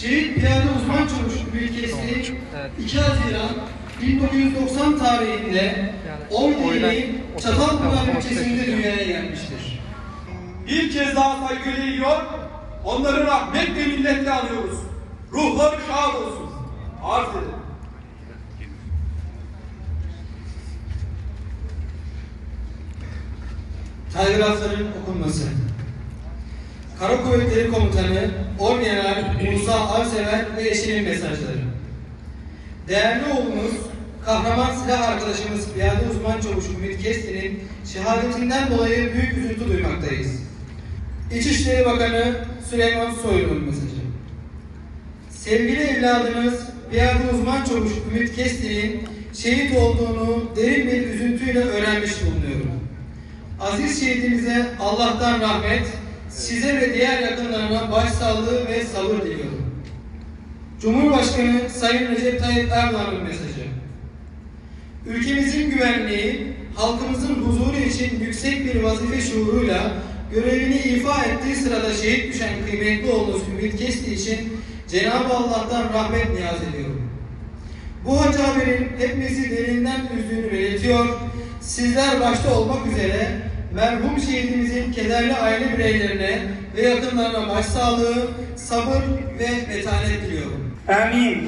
Şehit Piyade Uzman Çavuş ülkesi Evet. 2 Haziran 1990 tarihinde Ordu oylar- ili otuz- Çatalpınar otuz- dünyaya gelmiştir. Bir kez daha saygıyla eğiliyor, onları rahmet ve minnetle anıyoruz. Ruhları şad olsun. Arz ederim. Telgrafların okunması. Kara Kuvvetleri Komutanı Orgeneral Musa Avsever ve eşinin mesajları. Değerli oğlumuz, kahraman silah arkadaşımız Piyade Uzman Çavuş Ümit Keskin'in şehadetinden dolayı büyük üzüntü duymaktayız. İçişleri Bakanı Süleyman Soylu'nun mesajı. Sevgili evladınız Piyade Uzman Çavuş Ümit Keskin'in şehit olduğunu derin bir üzüntüyle öğrenmiş bulunuyorum. Aziz şehidimize Allah'tan rahmet, size ve diğer yakınlarına başsağlığı ve sabır diliyorum. Cumhurbaşkanı Sayın Recep Tayyip Erdoğan'ın mesajı. Ülkemizin güvenliği, halkımızın huzuru için yüksek bir vazife şuuruyla görevini ifa ettiği sırada şehit düşen kıymetli oğlumuz Ümit Kesti için Cenab-ı Allah'tan rahmet niyaz ediyorum. Bu acı haberin hepimizi derinden üzdüğünü belirtiyor Sizler başta olmak üzere merhum şehidimizin kederli aile bireylerine ve yakınlarına başsağlığı, sabır ve metanet diliyorum. آمين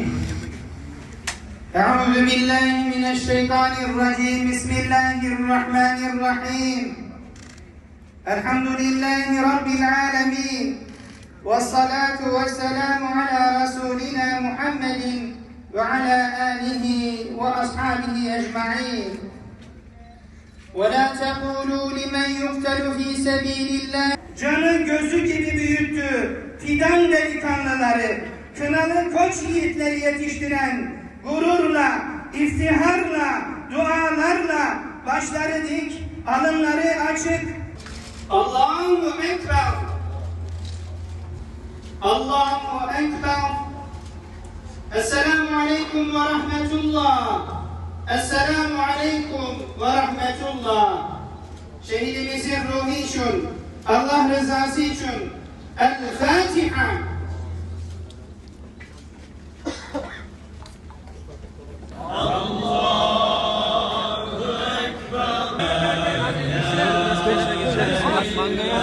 أعوذ بالله من الشيطان الرجيم بسم الله الرحمن الرحيم الحمد لله رب العالمين والصلاة والسلام على رسولنا محمد وعلى آله وأصحابه أجمعين ولا تقولوا لمن يقتل في سبيل الله Canı gözü gibi büyüttü fidan delikanlıları, kınalı koç yiğitleri yetiştiren gururla, iftiharla, dualarla başları dik, alınları açık. Allahu Ekber. Allahu Ekber. Esselamu Aleyküm ve Rahmetullah. Esselamu Aleyküm ve Rahmetullah. Şehidimizin ruhu için, Allah rızası için El Fatiha. Mangaya